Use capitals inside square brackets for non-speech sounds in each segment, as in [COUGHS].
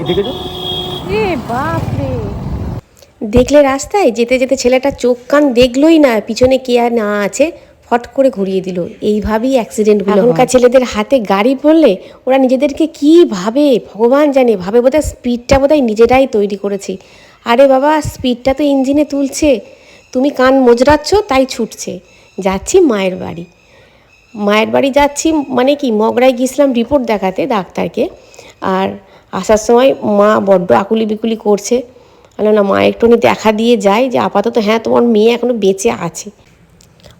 এই দেখেছ এ বাপ রে দেখলে রাস্তায় যেতে যেতে ছেলেটা চোখ কান দেখলোই না পিছনে কে আর না আছে ফট করে ঘুরিয়ে দিল। এইভাবেই অ্যাক্সিডেন্টগুলো এখনকার ছেলেদের হাতে গাড়ি পড়লে ওরা নিজেদেরকে কি ভাবে ভগবান জানে ভাবে বোধহয় স্পিডটা বোধহয় নিজেরাই তৈরি করেছি। আরে বাবা স্পিডটা তো ইঞ্জিনে তুলছে। তুমি কান মোজরাচ্ছ তাই ছুটছে। যাচ্ছি মায়ের বাড়ি। মায়ের বাড়ি যাচ্ছি মানে কি মগরায় গিয়েছিলাম রিপোর্ট দেখাতে ডাক্তারকে। আর আসার সময় মা বড্ড আকুলি বিকুলি করছে। বললাম না, মা একটুখানি দেখা দিয়ে যাই, যে আপাতত হ্যাঁ তোমার মেয়ে এখনও বেঁচে আছে।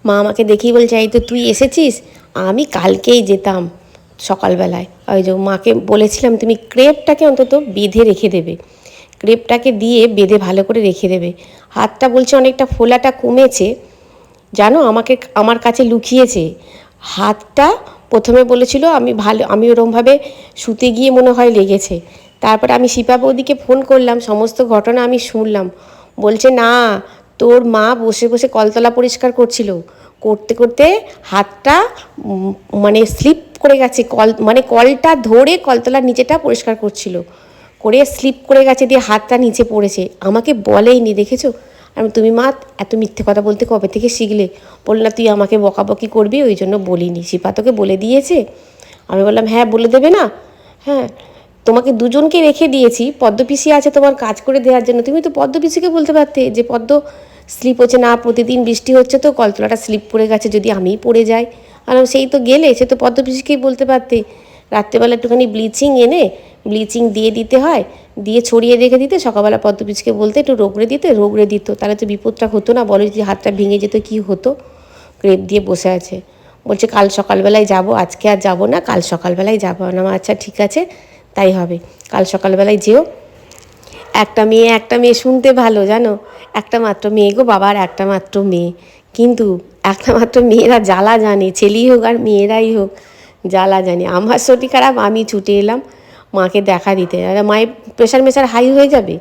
মা আমাকে দেখেই বলছে, এই তো তুই এসেছিস? আমি কালকেই যেতাম সকালবেলায়। ওই যে মাকে বলেছিলাম, তুমি ক্রেপটাকে অন্তত বেঁধে রেখে দেবে। ক্রেপটাকে দিয়ে বেঁধে ভালো করে রেখে দেবে। হাতটা বলছে, অনেকটা ফোলাটা কমেছে। জানো, আমাকে, আমার কাছে লুকিয়েছে। হাতটা প্রথমে বলেছিল, আমি ভালো, আমি ওরমভাবে শুতে গিয়ে মনে হয় লেগেছে। তারপরে আমি শিপা বৌদিকে ফোন করলাম, সমস্ত ঘটনা আমি শুনলাম। বলছে, না, তোর মা বসে বসে কলতলা পরিষ্কার করছিল। করতে করতে হাতটা মানে স্লিপ করে গেছে, কল মানে কলটা ধরে কলতলার নিচেটা পরিষ্কার করছিল। করে স্লিপ করে গেছে দিয়ে হাতটা নিচে পড়েছে। আমাকে বলেইনি, দেখেছ? আমি, তুমি মা, এত মিথ্যে কথা বলতে কবে থেকে শিখলে? বলল না তুই আমাকে বকাবকি করবি, ওই জন্য বলিনি। শিপা তোকে বলে দিয়েছে। আমি বললাম হ্যাঁ বলে দেবে না? হ্যাঁ তোমাকে দুজনকে রেখে দিয়েছি। পদ্মপিসি আছে তোমার কাজ করে দেওয়ার জন্য। তুমি তো পদ্মপিসিকে বলতে পারতে যে পদ্ম স্লিপ হচ্ছে না, প্রতিদিন বৃষ্টি হচ্ছে তো কলতলাটা স্লিপ পড়ে গেছে যদি আমিই পড়ে যাই। আর সেই তো গেলে, সে তো পদ্মপিসিকেই বলতে পারতে। রাত্রেবেলা একটুখানি ব্লিচিং এনে ব্লিচিং দিয়ে দিতে হয়, দিয়ে ছড়িয়ে রেখে দিতে, সকালবেলা পদ্মপিসকে বলতে একটু রোগড়ে দিতে, রোগড়ে দিত। তাহলে তো বিপদটা হতো না, বলো যদি হাতটা ভেঙে যেত কি হতো? ক্রেপ দিয়ে বসে আছে। বলছে, কাল সকালবেলায় যাব, আজকে আর যাব না, কাল সকালবেলায় যাব। না আচ্ছা ঠিক আছে, তাই হবে। কাল সকালবেলায় যেও। একটা মেয়ে একটা মেয়ে শুনতে ভালো, জানো? একটা মাত্র মেয়ে গো, বাবার একটা মাত্র মেয়ে। কিন্তু একটা মাত্র মেয়েরা জ্বালা জানে, ছেলেই হোক আর মেয়েরাই হোক। জ্বালা জানে। আমার শরীর খারাপ, আমি ছুটে এলাম, মাকে দেখা দিতে। মায়ের প্রেশার মেশার হাই হয়ে যাবে,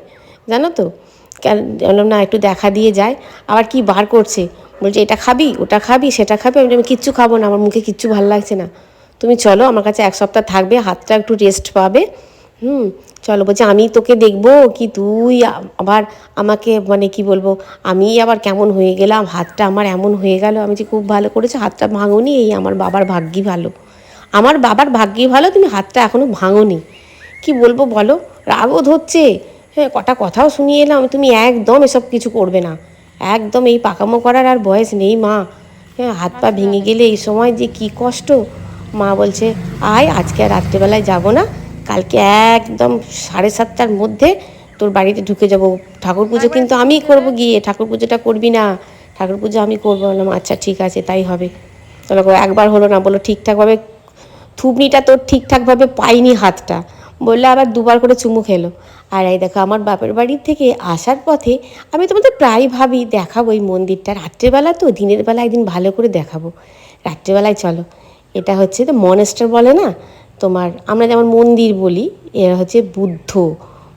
জানো তো? বললাম, না, একটু দেখা দিয়ে যায়। আবার কি বার করছে? বলছে, এটা খাবি, ওটা খাবি, সেটা খাবি। আমি কিচ্ছু খাব না, আমার মুখে কিচ্ছু ভালো লাগছে না। তুমি চলো, আমার কাছে এক সপ্তাহ থাকবে, হাতটা একটু রেস্ট পাবে। হুম, চলো, বলছে, আমি তোকে দেখব কি তুই আবার আমাকে মানে কি বলব, আমি আবার কেমন হয়ে গেলাম, হাতটা আমার এমন হয়ে গেল। আমি যে খুব ভালো করেছে, হাতটা ভাঙনি, এই আমার বাবার ভাগ্যই ভালো। আমার বাবার ভাগ্যই ভালো তুমি হাতটা এখনও ভাঙনি। কি বলব বলো? রাগও ধরছে। হ্যাঁ কটা কথাও শুনিয়ে এলাম তুমি একদম এসব কিছু করবে না। একদম এই পাকামো করার আর বয়স নেই মা। হ্যাঁ হাত পা ভেঙে গেলে এই সময় যে কি কষ্ট। মা বলছে আয় আজকে আর রাত্রেবেলায় যাব না। কালকে একদম সাড়ে সাতটার মধ্যে তোর বাড়িতে ঢুকে যাব। ঠাকুর পুজো কিন্তু আমিই করব গিয়ে। ঠাকুর পুজোটা করবি না। ঠাকুর পুজো আমি করব। বললাম আচ্ছা ঠিক আছে তাই হবে। তাহলে একবার হলো না। বলো ঠিকঠাকভাবে থুবনিটা তোর ঠিকঠাকভাবে পাইনি হাতটা। বললে আবার দুবার করে চুমু খেলো। আর এই দেখো, আমার বাপের বাড়ির থেকে আসার পথে আমি তোমাদের প্রায় ভাবি দেখাবো এই মন্দিরটা। রাত্রেবেলা তো, দিনের বেলা একদিন ভালো করে দেখাবো। রাত্রেবেলায় চলো। এটা হচ্ছে তো মনেস্টার বলে না, তোমার আমরা যেমন মন্দির বলি, এরা হচ্ছে বুদ্ধ,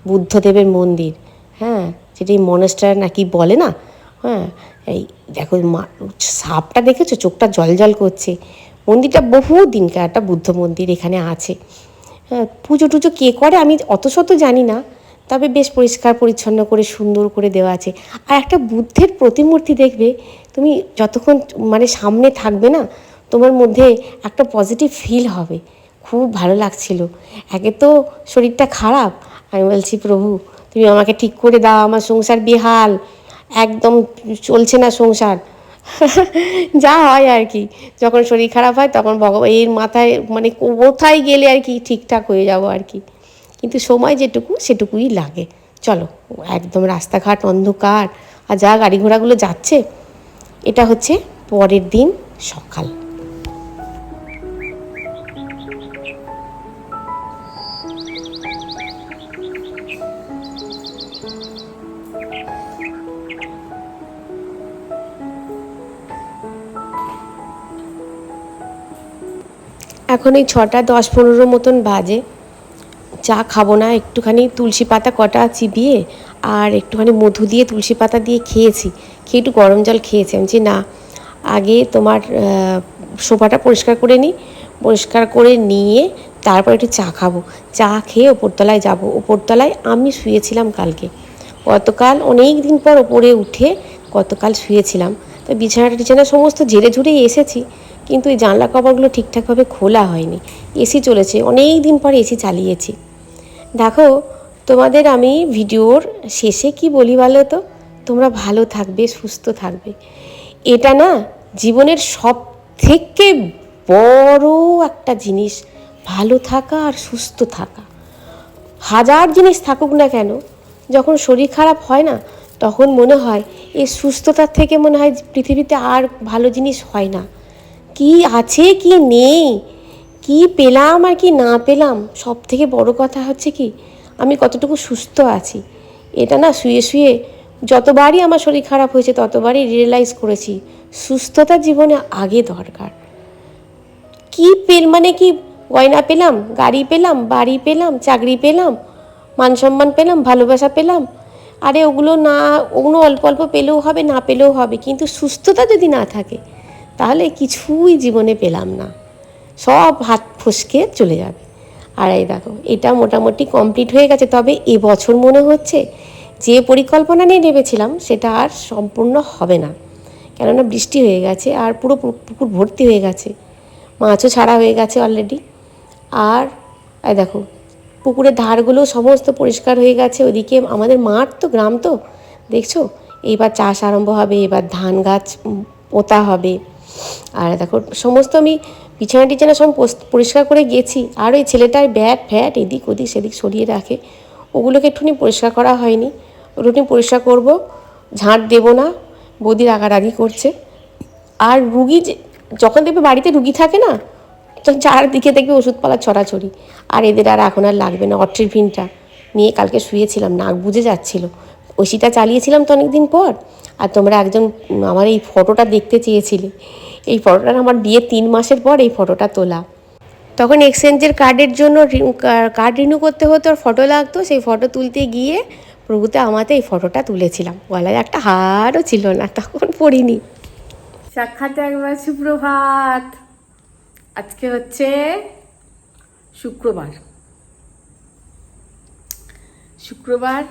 বুদ্ধদেবের মন্দির। হ্যাঁ যেটা এই মনেস্টার নাকি বলে না। হ্যাঁ এই দেখো সাপটা দেখেছ? চোখটা জল জল করছে। মন্দিরটা বহু দিনকার একটা বুদ্ধ মন্দির এখানে আছে। হ্যাঁ পুজো টুজো কে করে আমি অত শত জানি না, তবে বেশ পরিষ্কার, পরিচ্ছন্ন করে, সুন্দর করে দেওয়া আছে। আর একটা বুদ্ধের প্রতিমূর্তি দেখবে, তুমি যতক্ষণ মানে সামনে থাকবে না, তোমার মধ্যে একটা পজিটিভ ফিল হবে। খুব ভালো লাগছিল। একে তো শরীরটা খারাপ। আমি বলছি, প্রভু, তুমি আমাকে ঠিক করে দাও, আমার সংসার বেহাল। একদম চলছে না সংসার। যা হয় আর কি। যখন শরীর খারাপ হয়, তখন ভগবান, এর মাথায় মানে কোথায় গেলে আর কি ঠিকঠাক হয়ে যাব আর কি। কিন্তু সময় যেটুকু, সেটুকুই লাগে। চলো, একদম রাস্তাঘাট, অন্ধকার, আর যা গাড়ি ঘোড়াগুলো যাচ্ছে, এটা হচ্ছে পরের দিন সকাল। এখন এই ছটা দশ পনেরো মতন বাজে। চা খাব না, একটুখানি তুলসী পাতা কটা চিবিয়ে আর একটুখানি মধু দিয়ে তুলসী পাতা দিয়ে খেয়েছি। খেয়ে একটু গরম জল খেয়েছি। আমি না, আগে তোমার সোফাটা পরিষ্কার করে নিই পরিষ্কার করে নিয়ে তারপর একটু চা খাব। চা খেয়ে ওপরতলায় যাব। ওপরতলায় আমি শুয়েছিলাম কালকে। গতকাল অনেক দিন পর ওপরে উঠে গতকাল শুয়েছিলাম। তো বিছানাটা টিছানা সমস্ত ঝেড়ে ঝুড়েই এসেছি। কিন্তু এই জানলা কভারগুলো ঠিকঠাকভাবে খোলা হয়নি। এসি চলেছে। অনেক দিন পর এসি চালিয়েছি। দেখো, তোমাদের আমি ভিডিওর শেষে কি বলি বলো তো? তোমরা ভালো থাকবে, সুস্থ থাকবে। এটা না জীবনের সব থেকে বড় একটা জিনিস। ভালো থাকা আর সুস্থ থাকা। হাজার জিনিস থাকুক না কেন, যখন শরীর খারাপ হয় না, তখন মনে হয় এই সুস্থতার থেকে মনে হয় পৃথিবীতে আর ভালো জিনিস হয় না। কি আছে, কি নেই? কি পেলাম আর কি না পেলাম? সব থেকে বড় কথা হচ্ছে কি, আমি কতটুকু সুস্থ আছি। এটা না শুয়ে শুয়ে যতবারই আমার শরীর খারাপ হয়েছে, ততবারই রিয়েলাইজ করেছি, সুস্থতা জীবনে আগে দরকার। কি পেল মানে কি গয়না পেলাম, গাড়ি পেলাম, বাড়ি পেলাম, চাকরি পেলাম মান সম্মান পেলাম, ভালোবাসা পেলাম। আরে ওগুলো না, ওগুলো অল্প অল্প পেলেও হবে, না পেলেও হবে, কিন্তু সুস্থতা যদি না থাকে তাহলে কিছুই জীবনে পেলাম না। সব হাত ফসকে চলে যাবে। আর এই দেখো, এটা মোটামুটি কমপ্লিট হয়ে গেছে। তবে এবছর মনে হচ্ছে যে পরিকল্পনা নিয়ে নেমেছিলাম সেটা আর সম্পূর্ণ হবে না। কেননা বৃষ্টি হয়ে গেছে আর পুরো পুকুর ভর্তি হয়ে গেছে। মাছও ছাড়া হয়ে গেছে অলরেডি আর এই দেখো, পুকুরের ধারগুলো সমস্ত পরিষ্কার হয়ে গেছে। ওদিকে আমাদের মাঠ তো, গ্রাম তো, দেখছ? এইবার চাষ আরম্ভ হবে, এবার ধান গাছ পোতা হবে। আর দেখো, সমস্ত আমি বিছানা টিছানা সব পরিষ্কার করে গেছি। আর ওই ছেলেটার ব্যাট ফ্যাট এদিক ওদিক সেদিক সরিয়ে রাখে। ওগুলোকে একটুখানি পরিষ্কার করা হয়নি। ওগুলো পরিষ্কার করব। ঝাঁট দেবো না। বৌদি রাগারাগি করছে। আর রুগী যখন দেখবে বাড়িতে রুগী থাকে না, তখন চারদিকে দেখবে ওষুধপালা ছড়াছড়ি। আর এদের আর এখন আর লাগবে না অট্রিভিনটা নিয়ে কালকে শুয়েছিলাম, নাক বুঝে যাচ্ছিল। ওষিটা চালিয়েছিলাম তো অনেকদিন পর। আর তোমরা একজন, আমার এই ফটোটা দেখতে চেয়েছিলে। এই ফটোটা আমার বিয়ে তিন মাসের পর এই ফটোটা তোলা। তখন এক্সচেঞ্জের কার্ডের জন্য কার্ড রিনিউ করতে হতো, আর ফটো লাগতো। সেই ফটো তুলতে গিয়ে প্রভুতে আমাতে এই ফটোটা তুলেছিলাম। গলায় একটা হারও ছিল না, তখন পড়িনি। সাক্ষাতে একবার সুপ্রভাত। আজকে হচ্ছে শুক্রবার। শুক্রবার,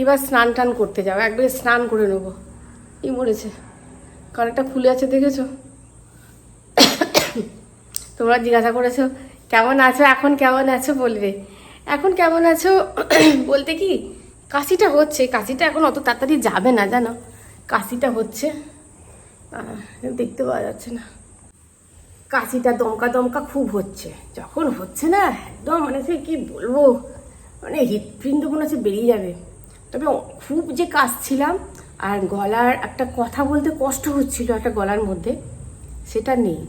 এবার স্নান টান করতে যাব। একবারে স্নান করে নেব। এই মরেছে। কানেরটা খুলে আছে, দেখেছ? তোমরা জিজ্ঞাসা করেছ, কেমন আছো? এখন কেমন আছো? বলবে এখন কেমন আছো? বলতে কি, কাশিটা হচ্ছে। কাশিটা এখন অত তাড়াতাড়ি যাবে না, জানো? কাশিটা হচ্ছে। দেখতে পাওয়া যাচ্ছে না। কাশিটা দমকা দমকা খুব হচ্ছে। যখন হচ্ছে না, একদম মানে সে কি বলব? মানে হৃৎপিণ্ড মনে হচ্ছে বেরিয়ে যাবে। তবে খুব যে কাশছিলাম আর গলার একটা কথা বলতে কষ্ট হচ্ছিল একটা গলার মধ্যে, সেটা নেই।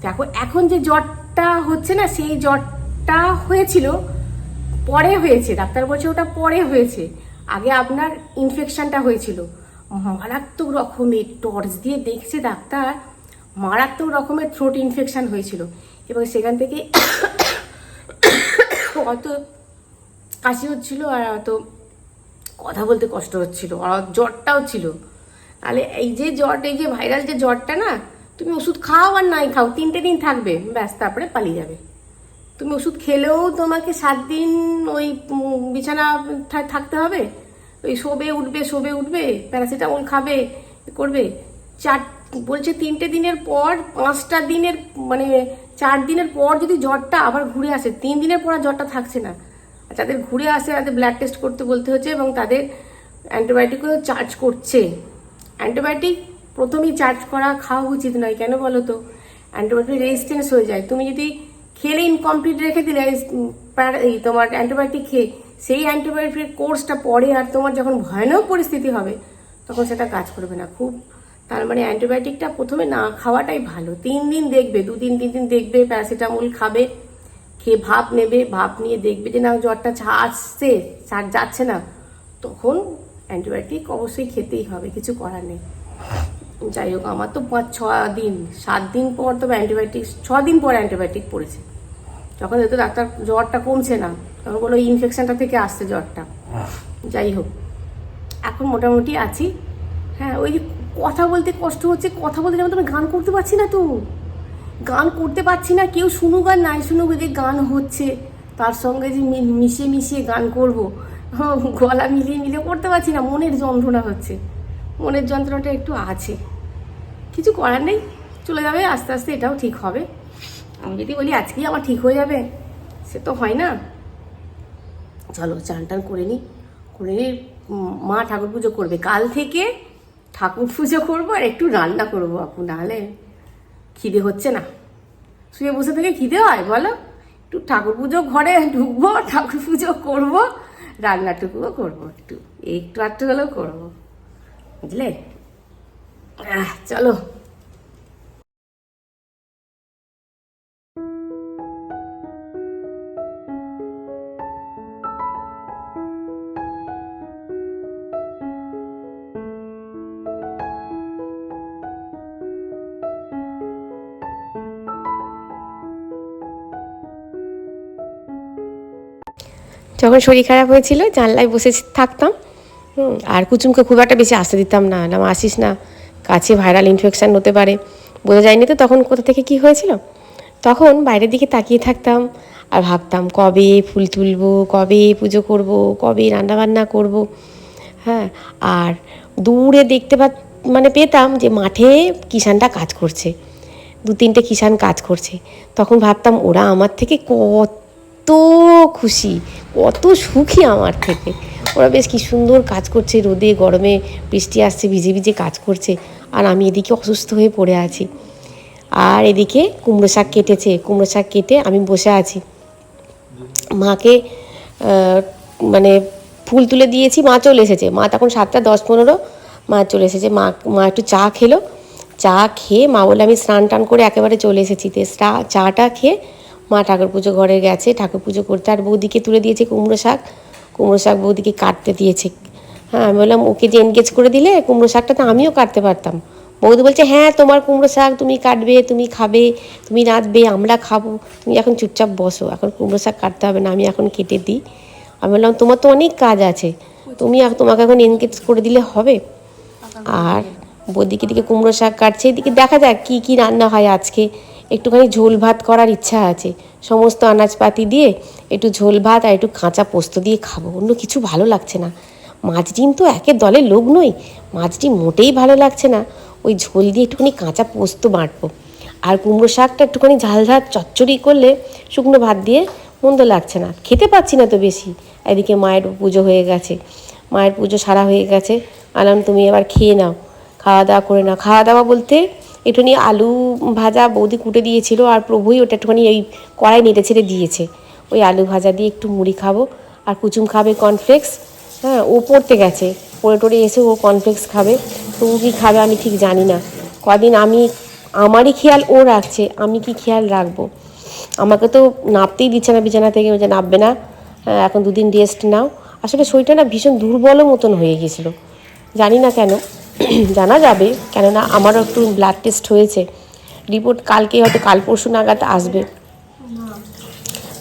দেখো, এখন যে জ্বরটা হচ্ছে না, সেই জ্বরটা হয়েছিল, পরে হয়েছে, ডাক্তার বলছে ওটা পরে হয়েছে। আগে আপনার ইনফেকশনটা হয়েছিল। মারাত্মক রকমের টর্চ দিয়ে দেখছে ডাক্তার, মারাত্মক রকমের থ্রোট ইনফেকশন হয়েছিল। এবং সেখান থেকে [COUGHS] অত কাশি হচ্ছিল আর অত কথা বলতে কষ্ট হচ্ছিল জ্বরটাও ছিল। তাহলে এই যে জ্বর, এই যে ভাইরাল যে জ্বরটা না, তুমি ওষুধ খাও আর নাই খাও, তিনটে দিন থাকবে, ব্যাস, তারপরে পালিয়ে যাবে। তুমি ওষুধ খেলেও তোমাকে সাত দিন ওই বিছানা থাকতে হবে, ওই শোবে উঠবে শোবে উঠবে, প্যারাসিটামল খাবে করবে। চার, বলছে তিনটে দিনের পর, পাঁচটা দিনের মানে চার দিনের পর যদি জ্বরটা আবার ঘুরে আসে, তিন দিনের পর আর জ্বরটা থাকছে না। যাদের ঘুরে আসে, তাদের ব্লাড টেস্ট করতে বলতে হচ্ছে এবং তাদের অ্যান্টিবায়োটিকও চার্জ করছে। অ্যান্টিবায়োটিক প্রথমেই চার্জ করা খাওয়া উচিত নয়, কেন বলো তো? অ্যান্টিবায়োটিক রেজিস্ট্যান্স হয়ে যায়। তুমি যদি খেলে ইনকমপ্লিট রেখে দিলে, এই তোমার অ্যান্টিবায়োটিক খেয়ে, সেই অ্যান্টিবায়োটিক কোর্সটা পরে আর তোমার যখন ভয়ানক পরিস্থিতি হবে, তখন সেটা কাজ করবে না। খুব, তার মানে অ্যান্টিবায়োটিকটা প্রথমে না খাওয়াটাই ভালো। তিন দিন দেখবে দু তিন দিন দেখবে, প্যারাসিটামল খাবে খেয়ে ভাপ নেবে ভাপ নিয়ে দেখবে যে না, জ্বরটা ছা- আসছে ছাড় যাচ্ছে না, তখন অ্যান্টিবায়োটিক অবশ্যই খেতেই হবে, কিছু করার নেই। যাই হোক, আমার তো পাঁচ, ছ দিন, সাত দিন পর তবে অ্যান্টিবায়োটিক, ছ দিন পর অ্যান্টিবায়োটিক পড়েছে। যখন হয়তো ডাক্তার জ্বরটা কমছে না, তখন বলো ইনফেকশনটা থেকে আসছে জ্বরটা। যাই হোক, এখন মোটামুটি আছি। হ্যাঁ ওই যে কথা বলতে কষ্ট হচ্ছে, কথা বলতে যেমন তুমি গান করতে পারছি না তো। গান করতে পারছি না, কেউ শুনুক আর নাই শুনুক যে গান হচ্ছে। তার সঙ্গে যে মি- মিশিয়ে গান করব, [LAUGHS] গলা মিলিয়ে মিলিয়ে করতে পারছি না, মনের যন্ত্রণা হচ্ছে। মনের যন্ত্রণাটা একটু আছে। কিছু করার নেই, চলে যাবে, আস্তে আস্তে এটাও ঠিক হবে। আমি যদি বলি আজকেই আমার ঠিক হয়ে যাবে, সে তো হয় না। চলো, চান টান করে নিই। করে নিই মা ঠাকুর পুজো করবে। কাল থেকে ঠাকুর পুজো করব আর একটু রান্না করব আপু, নাহলে খিদে হচ্ছে না। শুয়ে বসে থেকে খিদে হয়, বলো? একটু ঠাকুর পুজো ঘরে ঢুকবো, ঠাকুর পুজো করব, রান্নাটুকুও করব একটু। একটু আটটু হলেও করব। বুঝলে? চলো। যখন শরীর খারাপ হয়েছিল, জানলায় বসে থাকতাম। আর কুচুমকে খুব একটা বেশি আসতে দিতাম না না আসিস না, কাছে ভাইরাল ইনফেকশান হতে পারে। বোঝা যায়নি তো তখন কোথা থেকে কি হয়েছিল? তখন বাইরের দিকে তাকিয়ে থাকতাম আর ভাবতাম, কবে ফুল তুলবো, কবে পুজো করব, কবে রান্নাবান্না করব। হ্যাঁ আর দূরে দেখতে পা মানে পেতাম যে মাঠে কিষানটা কাজ করছে, দু তিনটে কিষান কাজ করছে। তখন ভাবতাম, ওরা আমার থেকে কত খুশি কত সুখী আমার থেকে। ওরা বেশ কি সুন্দর কাজ করছে, রোদে, গরমে, বৃষ্টি আসছে, ভিজে ভিজে কাজ করছে। আর আমি এদিকে অসুস্থ হয়ে পড়ে আছি। আর এদিকে কুমড়ো শাক কেটেছে। কুমড়ো শাক কেটে আমি বসে আছি। মাকে মানে ফুল তুলে দিয়েছি, মা চলে এসেছে। মা তখন সাতটা, দশ পনেরো, মা চলে এসেছে। মা মা একটু চা খেলো। চা খেয়ে মা বলে আমি স্নান টান করে একেবারে চলে এসেছি। তে চা- চাটা খেয়ে মা ঠাকুর পুজো ঘরে গেছে, ঠাকুর পুজো করতে। আর বৌদিকে তুলে দিয়েছে কুমড়ো শাক। কুমড়ো শাক বৌদিকে কাটতে দিয়েছে। হ্যাঁ আমি বললাম, ওকে যে এনগেজ করে দিলে কুমড়ো শাকটা, তো আমিও কাটতে পারতাম। বৌদি বলছে হ্যাঁ তোমার কুমড়ো শাক তুমি কাটবে, তুমি খাবে, তুমি নাচবে আমরা খাব। তুমি এখন চুপচাপ বসো, এখন কুমড়ো শাক কাটতে হবে না, আমি এখন কেটে দিই। আমি বললাম, তোমার তো অনেক কাজ আছে, তুমি তোমাকে এখন এনগেজ করে দিলে হবে। আর বৌদিকে দিকে কুমড়ো শাক কাটছে, এদিকে দেখা যাক কী কী রান্না হয় আজকে। একটুখানি ঝোল ভাত করার ইচ্ছা আছে। সমস্ত আনাজপাতি দিয়ে একটু ঝোল ভাত আর একটু কাঁচা পোস্ত দিয়ে খাব। অন্য কিছু ভালো লাগছে না। মাছ ডিম তো একের দলের লোক নই। মাছ ডিম মোটেই ভালো লাগছে না। ওই ঝোল দিয়ে একটুখানি কাঁচা পোস্ত বাঁটবো। আর কুমড়ো শাকটা একটুখানি ঝাল ঝাল চচ্চড়ি করলে শুকনো ভাত দিয়ে মন্দ লাগছে না। খেতে পাচ্ছি না তো বেশি। এদিকে মায়ের পুজো হয়ে গেছে। মায়ের পুজো সারা হয়ে গেছে। আলাম তুমি এবার খেয়ে নাও। খাওয়া দাওয়া করে নাও। খাওয়া দাওয়া বলতে একটুখানি আলু ভাজা বৌদি কুটে দিয়েছিল আর প্রভুই ওটা একটুখানি ওই কড়াই নেড়ে ছেড়ে দিয়েছে। ওই আলু ভাজা দিয়ে একটু মুড়ি খাব। আর কুচুম খাবে কর্নফ্লেক্স হ্যাঁ ও পড়তে গেছে। পড়ে টড়ে এসে ও কর্নফ্লেক্স খাবে। তো ও কী খাবে আমি ঠিক জানি না। কদিন আমি আমারই খেয়াল ও রাখছে। আমি কি খেয়াল রাখব? আমাকে তো নাপতেই দিচ্ছে না বিছানা থেকে। ও যে নাপবে না। হ্যাঁ, এখন দুদিন রেস্ট নাও। আসলে শরীরটা না ভীষণ দুর্বল মতন হয়ে গেছিল। জানি না কেন। [CLEARS THROAT] জানা যাবে, কেননা আমারও একটু ব্লাড টেস্ট হয়েছে। রিপোর্ট কালকে হয়তো কাল পরশু নাগাদ আসবে।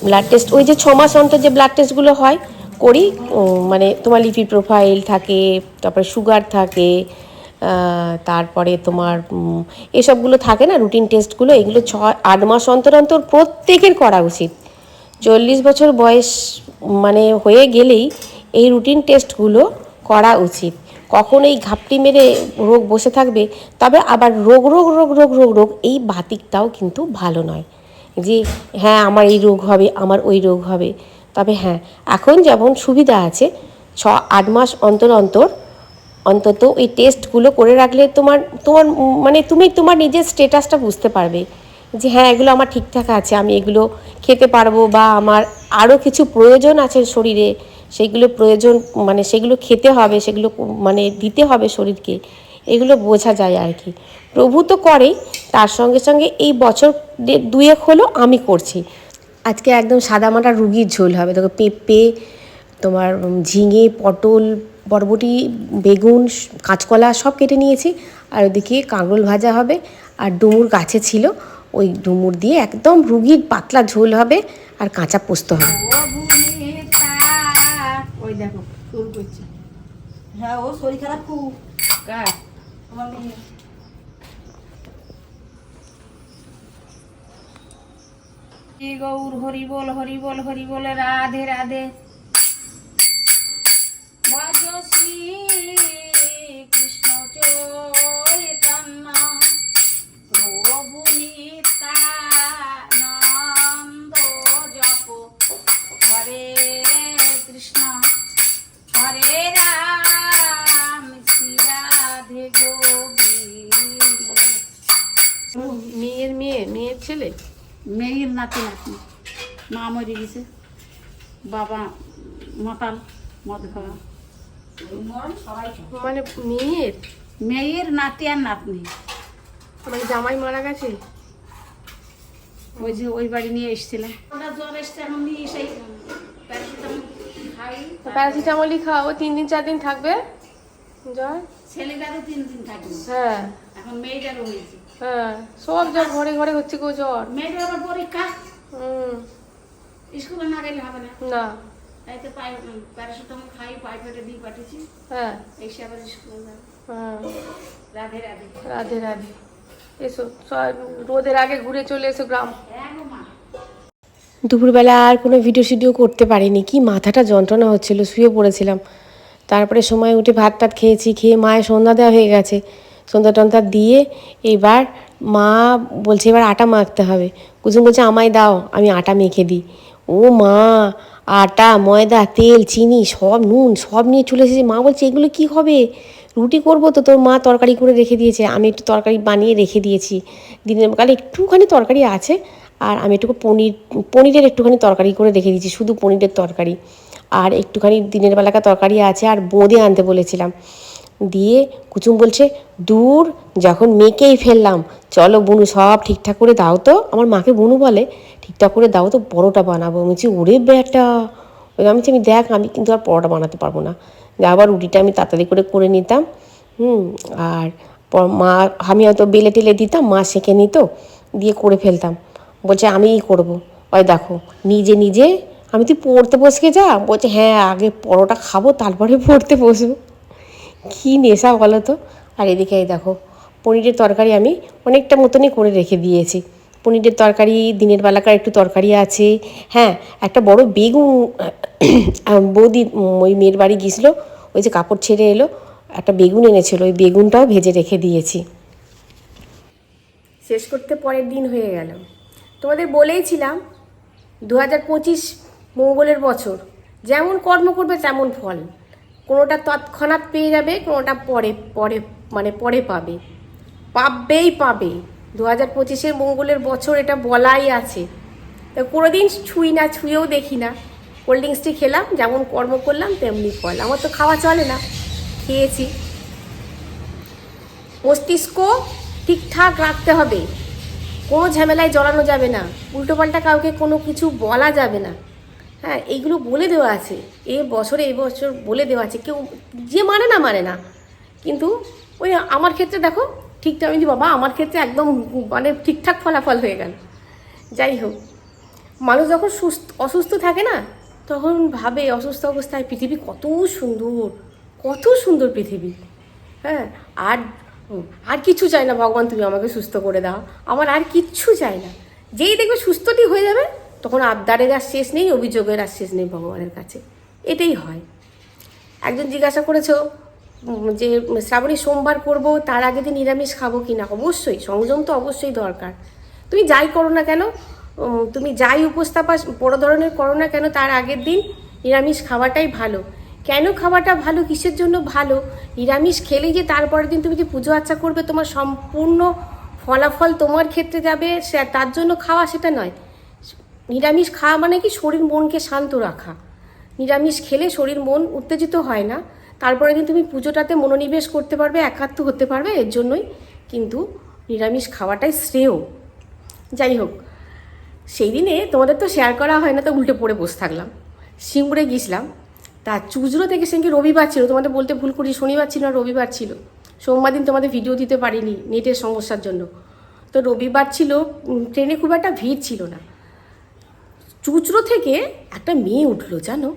ব্লাড টেস্ট ওই যে ছ মাস অন্তর যে ব্লাড টেস্টগুলো হয়, করি মানে তোমার লিপিড প্রোফাইল থাকে, তারপরে সুগার থাকে তারপরে তোমার এসবগুলো থাকে না রুটিন টেস্টগুলো এগুলো ছ, আট মাস অন্তর অন্তর প্রত্যেকের করা উচিত। চল্লিশ বছর বয়স মানে হয়ে গেলেই এই রুটিন টেস্টগুলো করা উচিত। কখন এই ঘাপটি মেরে রোগ বসে থাকবে, তবে আবার রোগ রোগ রোগ রোগ রোগ রোগ এই বাতিকটাও কিন্তু ভালো নয়। যে হ্যাঁ আমার এই রোগ হবে, আমার ওই রোগ হবে। তবে হ্যাঁ এখন যেমন সুবিধা আছে, ছ, আট মাস অন্তর অন্তর, অন্তত ওই টেস্টগুলো করে রাখলে তোমার তোমার মানে তুমি তোমার নিজের স্টেটাসটা বুঝতে পারবে। যে হ্যাঁ এগুলো আমার ঠিকঠাক আছে, আমি এগুলো খেতে পারব বা আমার আরও কিছু প্রয়োজন আছে শরীরে সেগুলো প্রয়োজন মানে সেগুলো খেতে হবে, সেগুলো মানে দিতে হবে শরীরকে, এগুলো বোঝা যায় আর কি। প্রভু তো করেই তার সঙ্গে সঙ্গে এই বছর দুয়েক হলো আমি করছি। আজকে একদম সাদামাটা রুগীর ঝোল হবে। দেখো পেঁপে, তোমার ঝিঙে, পটল, বরবটি, বেগুন কাঁচকলা সব কেটে নিয়েছি। আর ওদিকে কাঁকরোল ভাজা হবে। আর ডুমুর গাছে ছিল, ওই ডুমুর দিয়ে একদম রুগীর পাতলা ঝোল হবে। আর কাঁচা পোস্ত হবে। ওই দেখো শুরু করছে। হ্যাঁ ও শরীর খারাপ খুব। কার? আমার মেয়ে গৌর হরি বল হরি বল হরি বল রাধে রাধে। ভজ শ্রী কৃষ্ণ নাতি নাতনি মা মরে গেছে। বাবা মাতাল মদ খাওয়া। মানে মেয়ের? মেয়ের নাতি আর নাতনি। মানে জামাই মারা গেছে? ওই যে ওই বাড়ি নিয়ে এসেছিলাম। ওটা জ্বর এসছে এখন নিয়ে সেই প্যারাসিটামল খাই। প্যারাসিটামলই খাও তিন দিন চার দিন থাকবে? জ্বর ছেলেটারও তিন দিন থাকবে হ্যাঁ। এখন মেয়েটারও হয়েছে। হ্যাঁ সব জ্বর ঘরে ঘরে হচ্ছে গো জ্বর। মেয়েটার আবার পরীক্ষা? হুম। স্কুলে না গেলে হবে না। না। তাই তো পাই প্যারাসিটামল খাই দিয়ে পাঠিয়েছি। হ্যাঁ। এসে আবার স্কুলে যাবে। হ্যাঁ। রাধে রাধে। রাধে রাধে। এসো রোদের আগে ঘুরে চলে এসো গ্রাম। হ্যাঁ দুপুরবেলা আর কোনো ভিডিও শিডিও করতে পারিনি। কি মাথাটা যন্ত্রণা হচ্ছিল শুয়ে পড়েছিলাম। তারপরে সময় উঠে ভাত টাত খেয়েছি, খেয়ে মায়ের সন্ধ্যা দেওয়া হয়ে গেছে। সন্ধ্যা টন্ধ্যা দিয়ে এবার মা বলছে, এবার আটা মাখতে হবে। কুসুম বলছে, আমায় দাও, আমি আটা মেখে দিই। ও মা, আটা, ময়দা, তেল, চিনি, সব নুন, সব নিয়ে চলে এসেছে। মা বলছে, এগুলো কি হবে? রুটি করব তো। তোর মা তরকারি করে রেখে দিয়েছে। আমি একটু তরকারি বানিয়ে রেখে দিয়েছি। দিনের কালে একটুখানি তরকারি আছে, আর আমি একটু পনির, পনিরের একটুখানি তরকারি করে রেখে দিয়েছি, শুধু পনিরের তরকারি। আর একটুখানি দিনের বেলাকার তরকারি আছে আর বোঁদে আনতে বলেছিলাম। দিয়ে কুচুম বলছে, দূর, যখন মেকেই ফেললাম, চলো বুনু, সব ঠিকঠাক করে দাও তো। আমার মাকে বুনু বলে, ঠিকঠাক করে দাও তো, পরোটা বানাবো। আমি বলছি, ওরে বেটা আমি আমি দেখ, আমি কিন্তু আর পরোটা বানাতে পারব না। আবার রুটিটা আমি তাড়াতাড়ি করে করে নিতাম, হুম, আর মা, আমি হয়তো বেলে টেলে দিতাম, মা সেঁকে নিত, দিয়ে করে ফেলতাম। বলছে, আমিই করব। ওই দেখো, নিজে নিজে আমি তুই পড়তে বসকে যা? বলছে হ্যাঁ আগে পরোটা খাব, তারপরে পড়তে বসবো। কী নেশা বলো তো? আর এদিকে এই দেখো, পনিরের তরকারি আমি অনেকটা মতনই করে রেখে দিয়েছি। পনিরের তরকারি, দিনের বেলাকার একটু তরকারি আছে। হ্যাঁ একটা বড় বেগুন [COUGHS] বৌদি ওই মেয়ের বাড়ি গিয়েছিল, ওই যে কাপড় ছেড়ে এলো, একটা বেগুন এনেছিল, ওই বেগুনটাও ভেজে রেখে দিয়েছি। শেষ করতে পরের দিন হয়ে গেল। তোমাদের বলেইছিলাম, দু হাজার পঁচিশ মঙ্গলের বছর। যেমন কর্ম করবে তেমন ফল। কোনোটা তৎক্ষণাৎ পেয়ে যাবে, কোনোটা পরে পরে মানে পরে পাবে। পাবেই পাবে। দু হাজার পঁচিশের মঙ্গলের বছর এটা বলাই আছে। তা কোনোদিন ছুঁই না, ছুঁয়েও দেখি না। কোল্ড ড্রিঙ্কসটি খেলাম, যেমন কর্ম করলাম, তেমনি ফল। আমার তো খাওয়া চলে না। খেয়েছি। মস্তিষ্ক ঠিকঠাক রাখতে হবে। কোনো ঝামেলায় জড়ানো যাবে না। উল্টোপাল্টা কাউকে কোনো কিছু বলা যাবে না। হ্যাঁ এইগুলো বলে দেওয়া আছে। এ বছরে, এ বছর বলে দেওয়া আছে। কেউ যে মানে না মানে না। কিন্তু ওই আমার ক্ষেত্রে দেখো ঠিকঠাক আমি বাবা, আমার ক্ষেত্রে একদম মানে ঠিকঠাক ফলাফল হয়ে গেল। যাই হোক, মানুষ যখন সুস্থ, অসুস্থ থাকে না, তখন ভাবে অসুস্থ অবস্থায় পৃথিবী কত সুন্দর কত সুন্দর পৃথিবী। হ্যাঁ আর আর কিছু চাই না, ভগবান তুমি আমাকে সুস্থ করে দাও। আমার আর কিচ্ছু চাই না। যেই দেখবে সুস্থটি হয়ে যাবে তখন আবদারের আর শেষ নেই, অভিযোগের আর শেষ নেই ভগবানের কাছে। এটাই হয়। একজন জিজ্ঞাসা করেছ যে শ্রাবণী সোমবার করব, তার আগে দিন নিরামিষ খাব কি না অবশ্যই, সংযম তো অবশ্যই দরকার। তুমি যাই করো না কেন তুমি যাই উপস্থাপা বড় ধরনের করো না কেন, তার আগের দিন নিরামিষ খাওয়াটাই ভালো। কেন খাওয়াটা ভালো? কিসের জন্য ভালো? নিরামিষ খেলে যে তারপরের দিন তুমি যে পুজো আর্চা করবে, তোমার সম্পূর্ণ ফলাফল তোমার ক্ষেত্রে যাবে তার জন্য খাওয়া সেটা নয়। নিরামিষ খাওয়া মানে কি শরীর মনকে শান্ত রাখা। নিরামিষ খেলে শরীর মন উত্তেজিত হয় না। তারপরে দিন তুমি পুজোটাতে মনোনিবেশ করতে পারবে, একাত্ম হতে পারবে, এর জন্যই কিন্তু নিরামিষ খাওয়াটাই শ্রেয়। যাই হোক, সেই দিনে তোমাদের তো শেয়ার করা হয় না, তো উল্টে পড়ে বসে থাকলাম। সিঙ্গুরে গিয়েছিলাম। তা চুজরো থেকে সেদিনকে রবিবার ছিল? তোমাদের বলতে ভুল করি, শনিবার ছিল না রবিবার ছিল। সোমবার দিন তোমাদের ভিডিও দিতে পারিনি, নেটের সমস্যার জন্য। তো রবিবার ছিল ট্রেনে খুব একটা ভিড় ছিল না। চুচড়ো থেকে একটা মেয়ে উঠল, জানো?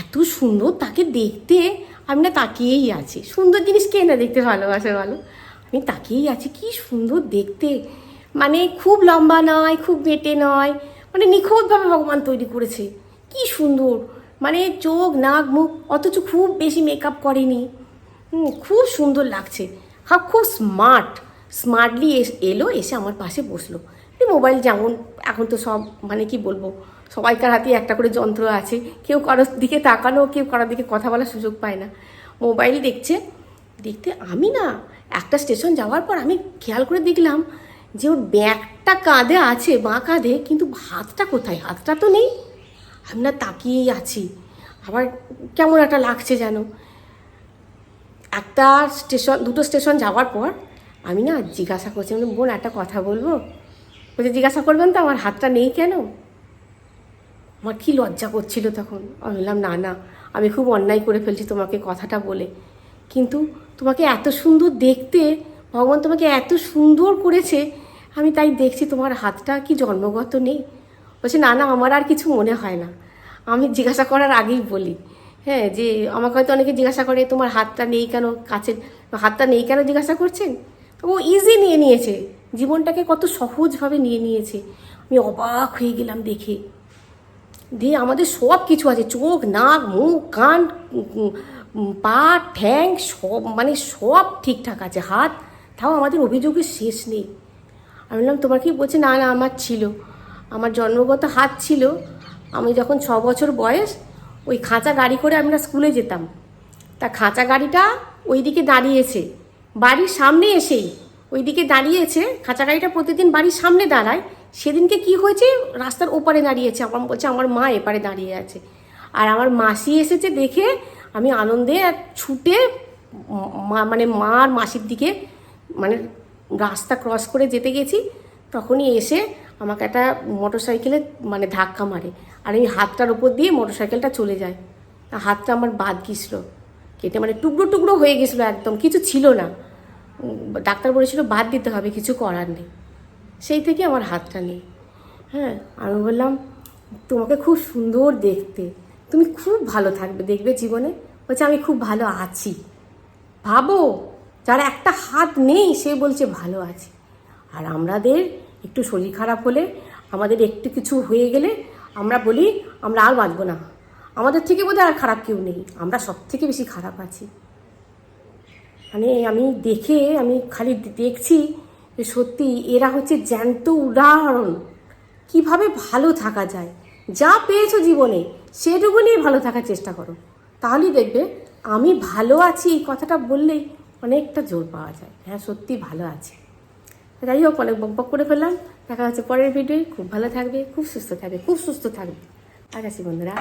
এত সুন্দর, তাকে দেখতে আমি না তাকিয়েই আছি। সুন্দর জিনিস কে না দেখতে ভালোবাসে ভালো আমি তাকিয়েই আছি, কি সুন্দর দেখতে। মানে খুব লম্বা নয়, খুব বেটে নয় মানে নিখুঁতভাবে ভগবান তৈরি করেছে। কি সুন্দর মানে চোখ, নাক, মুখ, অথচ খুব বেশি মেকআপ করেনি। খুব সুন্দর লাগছে। হ্যাঁ খুব স্মার্ট স্মার্টলি এলো, এসে আমার পাশে বসল। মোবাইল যেমন এখন তো সব মানে কি বলব, সবাইকার হাতে একটা করে যন্ত্র আছে। কেউ কারোর দিকে তাকানো কেউ কারোর দিকে কথা বলার সুযোগ পায় না। মোবাইল দেখছে, দেখতে আমি না, একটা স্টেশন যাওয়ার পর আমি খেয়াল করে দেখলাম যে ওর ব্যাগটা কাঁধে আছে, বাঁ কাঁধে, কিন্তু হাতটা কোথায়? হাতটা তো নেই। আমি না তাকিয়েই আছি। আবার কেমন একটা লাগছে যেন। একটা স্টেশন, দুটো স্টেশন যাওয়ার পর আমি না জিজ্ঞাসা করছি বোন, একটা কথা বলব? বলছে, জিজ্ঞাসা করবেন তো, আমার হাতটা নেই কেন? আমার কি লজ্জা করছিল তখন। আমি বললাম, না না, আমি খুব অন্যায় করে ফেলছি তোমাকে কথাটা বলে। কিন্তু তোমাকে এত সুন্দর দেখতে, ভগবান তোমাকে এত সুন্দর করেছে, আমি তাই দেখছি তোমার হাতটা কি জন্মগত নেই? বলছে, না না, আমার আর কিছু মনে হয় না। আমি জিজ্ঞাসা করার আগেই বলি হ্যাঁ যে আমাকে হয়তো অনেকে জিজ্ঞাসা করে, তোমার হাতটা নেই কেন? কাছের হাতটা নেই কেন? জিজ্ঞাসা করছেন। ও ইজি নিয়ে নিয়েছে। জীবনটাকে কত সহজভাবে নিয়ে নিয়েছে। আমি অবাক হয়ে গেলাম দেখে। দিয়ে আমাদের সব কিছু আছে, চোখ, নাক, মুখ, কান পা, ঠ্যাং, সব মানে সব ঠিকঠাক আছে। হাত, তাও আমাদের অভিযোগের শেষ নেই। আমি বললাম, তোমার কি বলছে? না না, আমার ছিল। আমার জন্মগত হাত ছিল। আমি যখন ছ বছর বয়স, ওই খাঁচা গাড়ি করে আমরা স্কুলে যেতাম। তা খাঁচা গাড়িটা ওইদিকে দাঁড়িয়েছে। বাড়ির সামনে এসেই ওইদিকে দাঁড়িয়েছে খাঁচা গাড়িটা প্রতিদিন বাড়ির সামনে দাঁড়ায়। সেদিনকে কি হয়েছে? রাস্তার ওপারে দাঁড়িয়েছে। আমার বলছে, আমার মা এপারে দাঁড়িয়ে আছে। আর আমার মাসি এসেছে দেখে আমি আনন্দে আর ছুটে মানে মা আর মাসির দিকে মানে রাস্তা ক্রস করে যেতে গেছি। তখনই এসে আমাকে একটা মোটর সাইকেলে মানে ধাক্কা মারে। আর এই হাতটার উপর দিয়ে মোটর সাইকেলটা চলে যায়। হাতটা আমার বাদ গেছিল কেটে মানে টুকরো টুকরো হয়ে গেছিল একদম। কিছু ছিল না। ডাক্তার বলেছিল, বাদ দিতে হবে, কিছু করার নেই। সেই থেকে আমার হাতটা নেই। হ্যাঁ আমি বললাম, তোমাকে খুব সুন্দর দেখতে। তুমি খুব ভালো থাকবে, দেখবে জীবনে। বলছে, আমি খুব ভালো আছি। ভাবো, যার একটা হাত নেই, সে বলছে, ভালো আছে। আর আমাদের একটু শরীর খারাপ হলে, আমাদের একটু কিছু হয়ে গেলে, আমরা বলি, আমরা আর বাঁচবো না। আমাদের থেকে বোধহয় আর খারাপ কেউ নেই। আমরা সব থেকে বেশি খারাপ আছি। মানে আমি দেখে, আমি খালি দেখছি যে সত্যি এরা হচ্ছে জ্যান্ত উদাহরণ। কীভাবে ভালো থাকা যায়? যা পেয়েছ জীবনে, সেটুকু নিয়ে ভালো থাকার চেষ্টা করো। তাহলেই দেখবে, আমি ভালো আছি এই কথাটা বললেই অনেকটা জোর পাওয়া যায়। হ্যাঁ সত্যি ভালো আছে। যাই হোক, অনেক বক বক করে ফেললাম। দেখা হচ্ছে পরের ভিডিওয় খুব ভালো থাকবে, খুব সুস্থ থাকবে, খুব সুস্থ থাকবে। আর আছি বন্ধুরা।